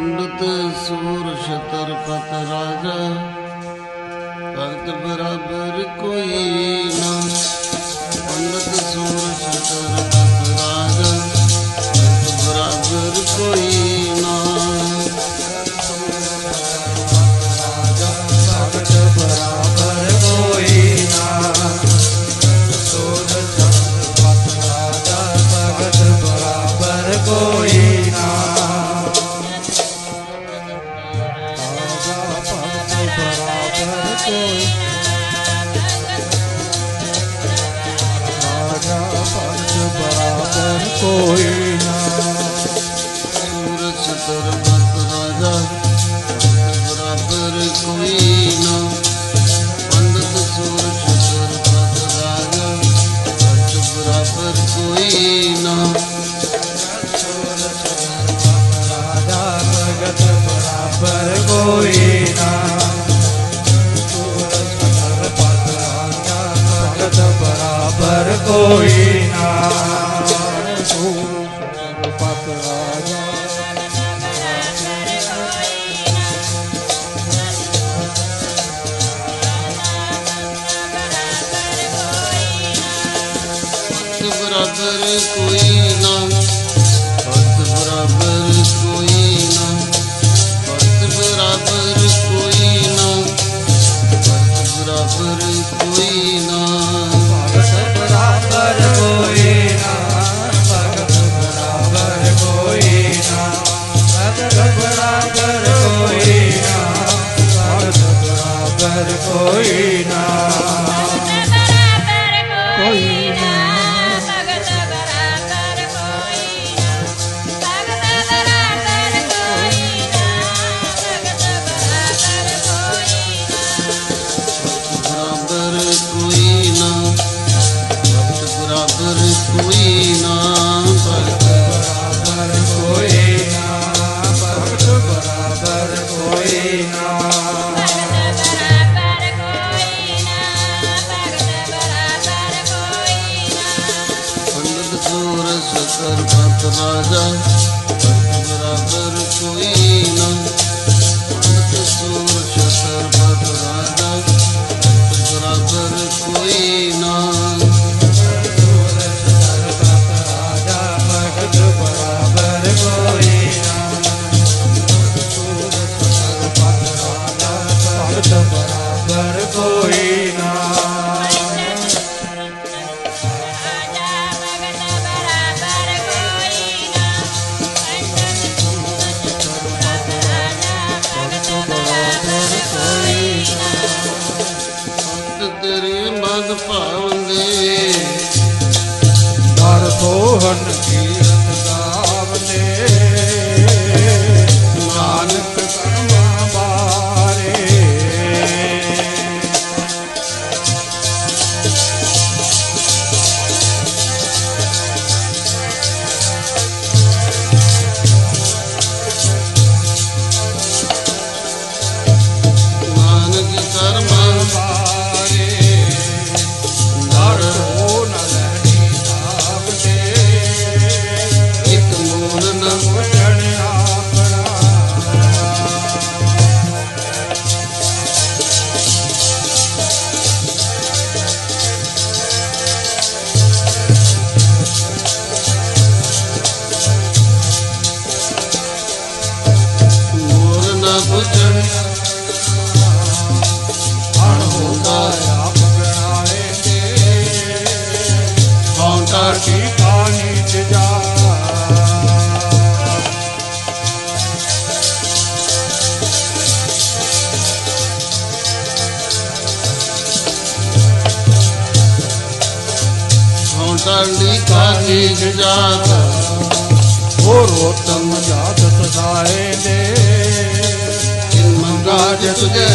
ਪੰਡਤ ਸੂਰ ਛਤਰਪਤ ਰਾਜਾ ਭਗਤ ਬਰਾਬਰ ਕੋਈ ਕੋਲ ਰਾਜਾ ਬਰਾਬਰ ਕੋਈ ਨਾ ਸੂਰਜ ਧਰਮਤ ਬਰਾਬਰ ਕੋਈ ਨਾ ਪੰਡਤ ਸੂਰਜ ਧਰਮਤ ਬਰਾਬਰ ਕੋਈ ਨਾ ਸੂਰਜ ਭਗਤ ਬਰਾਬਰ ਕੋਈ ਕੋਈ ਨਾ ਤੂੰ ਪਤ ਰਾਜਾ ਬਰਾਬਰ ਕੋਈ ਨਾ। ਸਰਬਤ ਰਾਜਾ ਬਰਾਬਰ ਕੋਈ ਪਦ ਪਾਉਂਦੇ ਹਰ ਕੋਹਨ ਕੀ ਕਰਲੀ ਕਾਹੀ ਜਜਾਤ ਹੋ ਰੋਤਮ ਜਾਤ ਸਦਾਏ ਨੇ। ਕਿਨ ਮੰਗਾ ਜਤ ਜੈ